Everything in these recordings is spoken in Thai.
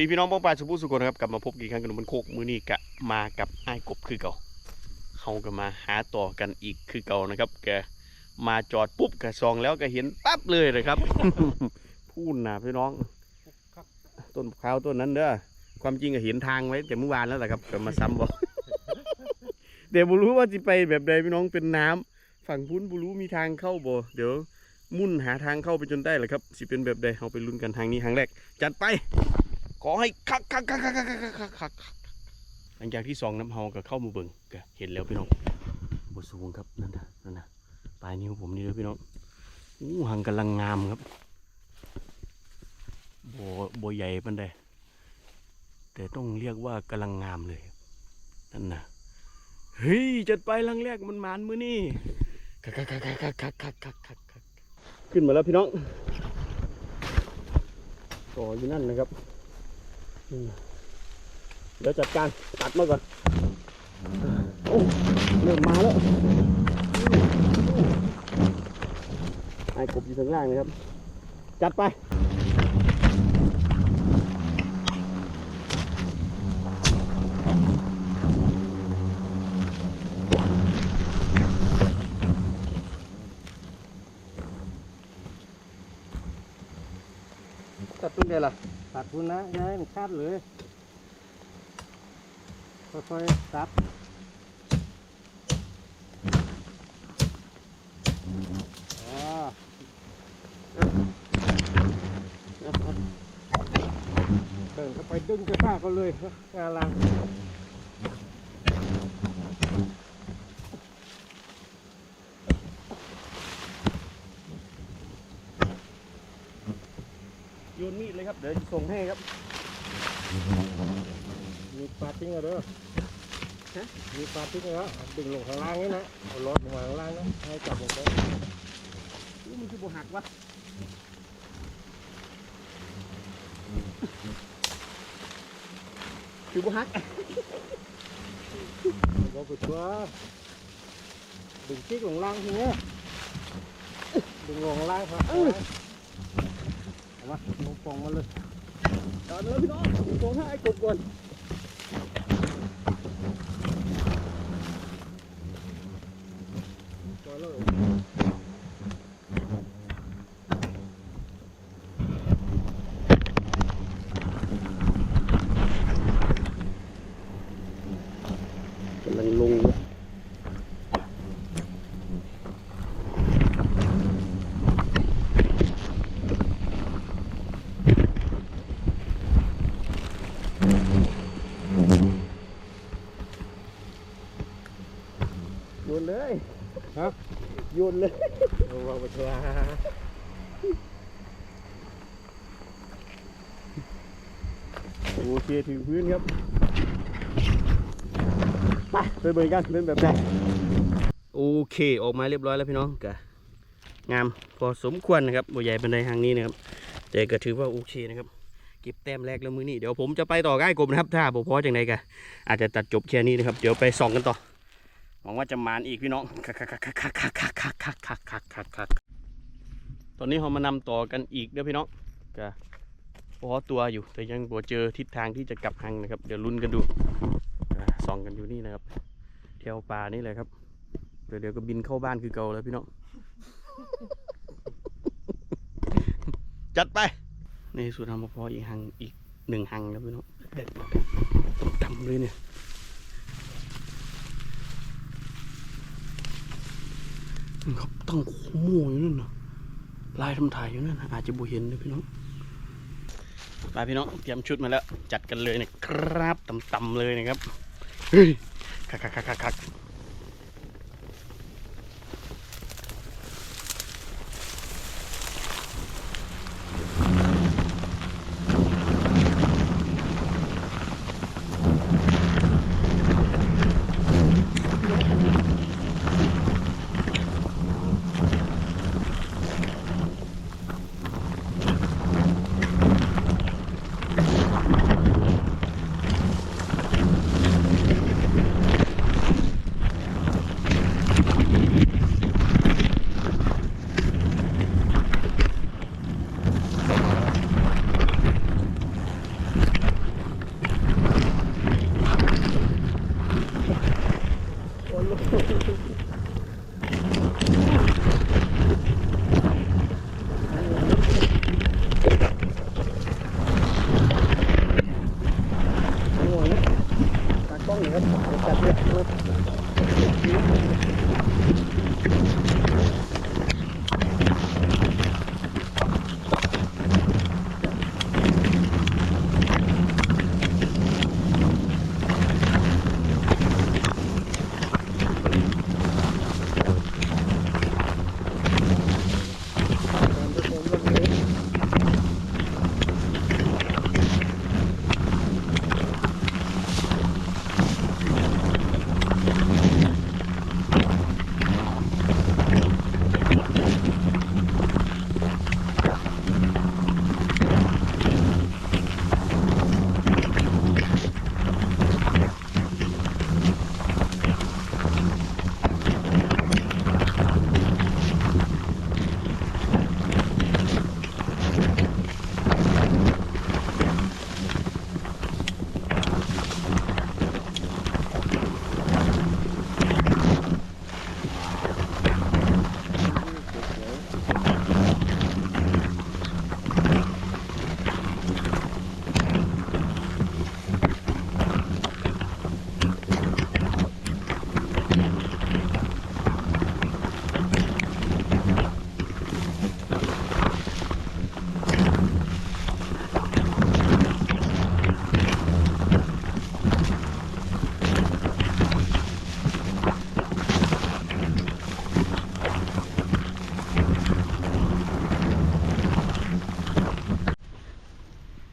ดีพี่น้องป้องปลายสุภูสุคนครับกลับมาพบกันอีกครั้งกับหนุ่มมันโคกมือนี้กะมากับไอ้ายกบคือเก่าเขาก็มาหาต่อกันอีกคือเก่านะครับแกมาจอดปุ๊บกะซองแล้วก็เห็นปั๊บเลยนะครับ พูดนะพี่น้องต้นข้าวต้นนั้นเด้อความจริงก็เห็นทางไว้แต่เมื่อวานแล้วแหละครับก็มาซ้ำบอกเดี๋ยวบุรู้ว่าจะไปแบบใดพี่น้องเป็นน้ำฝั่งพุ้นบุรู้มีทางเข้าบ่เดี๋ยวมุ่นหาทางเข้าไปจนได้แหละครับสิเป็นแบบใดเอาไปลุ้นกันทางนี้ทางแรก จัดไป ขอให้คักคักคักคักคักคักคักหลังจากที่สองน้ำเฮาก็เข้ามาเบิ่งก็เห็นแล้วพี่น้องบทสูงครับนั่นนะนั่นนะปลายนิ้วผมนี่เลยพี่น้องอู้หังกำลังงามครับโบโบใหญ่ปันใดแต่ต้องเรียกว่ากำลังงามเลยนั่นนะเฮ้ยจัดไปลังแรกมันหมานมือนี่คักคักคักคักคักคักคักคักขึ้นมาแล้วพี่น้องต่ออยู่นั่นนะครับ เดี๋ยวจัดการตัดมาก่อนโอ้เริ่มมาแล้วไอ้กบอยู่ทางล่างนะครับ จัดไป ตัดทุนเดียวล่ะตัดทุนนะย่าให้มันคาดเลยค่อยๆตัดเดินเข้าไปดึงกระชากเขาเลยงานลัง โยนมีดเลย ครับ เดี๋ยวจะส่งให้ครับ มีปลาทิ้งเอาเด้อฮะมีปลาทิ้งเอาดึงลงข้างล่างนี่นะเอารถลงมาข้างล่างนะให้จับลงไปอู้มันคือโบหักวะคือโบหักเราไปตัวดึงจิ๊กลงล่างทีเนี้ยดึงลงล่างครับเอา มาลงปองมาเลยจอดเลยพี่น้องส่งให้กบก่อนจอยเลย กำลังลงเลยโยนเลยฮะโยนเลยเอาวางไปตัวโอเคถึงพื้นครับไปไปเบิ่งกันเป็นแบบไหนโอเคออกมาเรียบร้อยแล้วพี่น้องกะงามพอสมควรนะครับบัวใหญ่เป็นในทางนี้นะครับ แต่ก็ถือว่าโอเคนะครับเก็บแต้มแรกแล้วมือนี้เดี๋ยวผมจะไปต่อใกล้กบนะครับ ถ้าผมพอจังไดกะอาจจะตัดจบแค่นี้นะครับ เดี๋ยวไปส่องกันต่อ หวังว่าจะมานอีกพี่น้องคักคักคักคักคักคักคักคักคักคักคักคักตอนนี้เรามานำต่อกันอีกเด้อพี่น้องกะพอตัวอยู่แต่ยังบ่เจอทิศทางที่จะกลับหังนะครับ เดี๋ยวลุ้นกันดูส่องกันอยู่นี่นะครับแถวป่านี่แหละครับเดี๋ยวเดี๋ยวก็บินเข้าบ้านคือเก่าแล้วพี่น้องจัดไปนี่สุดทำพออีกหังอีกหนึ่งหังแล้วพี่น้องทำเลยเนี่ย ครับตั้งโค้งอยู่นั่นนะลายทำถ่ายอยู่นั่นนะอาจจะบุเห็นเลยพี่น้องไปพี่น้องเตรียมชุดมาแล้ว จัดกันเลยนะครับต่ำๆเลยนะครับเฮ้ยคักคักคักคัก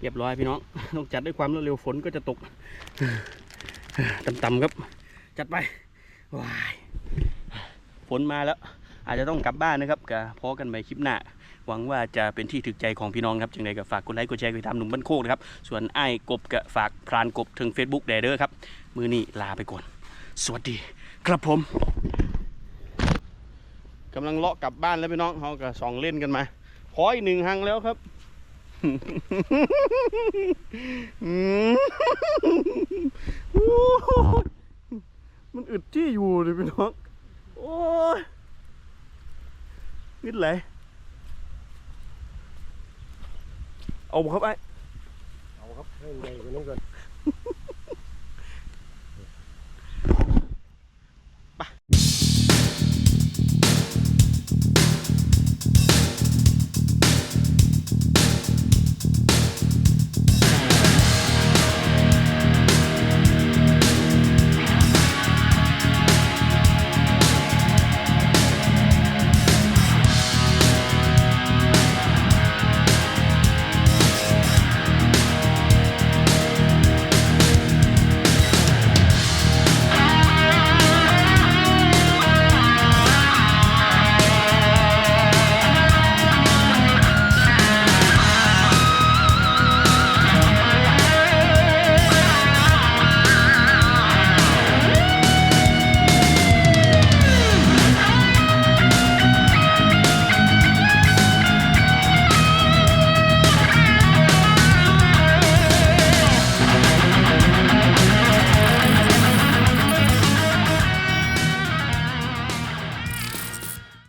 เรียบร้อยพี่น้องต้องจัดด้วยความรวดเร็วฝนก็จะตกต่ำๆครับ จัดไปว้ายฝนมาแล้ว อาจจะต้องกลับบ้านนะครับก็พอกันใหม่คลิปหน้าหวังว่าจะเป็นที่ถึกใจของพี่น้องครับจังใดก็ฝากกดไลค์กดแชร์กดติดตามหนุ่มบ้านโคกนะครับส่วนไอ้กบก็ฝากพรานกบถึง Facebook แดเดอร์ครับ มือนี้ลาไปก่อน สวัสดี ครับผมกำลังเลาะกลับบ้านแล้วพี่น้องเขาก็สองเล่นกันมาพออีกหนึ่งหังแล้วครับ มันอึดที่อยู่เลยพี่น้อง โอ้ยนิดไหลเอาครับไอ้เอาครับให้ใหญ่กว่านี้ก่อน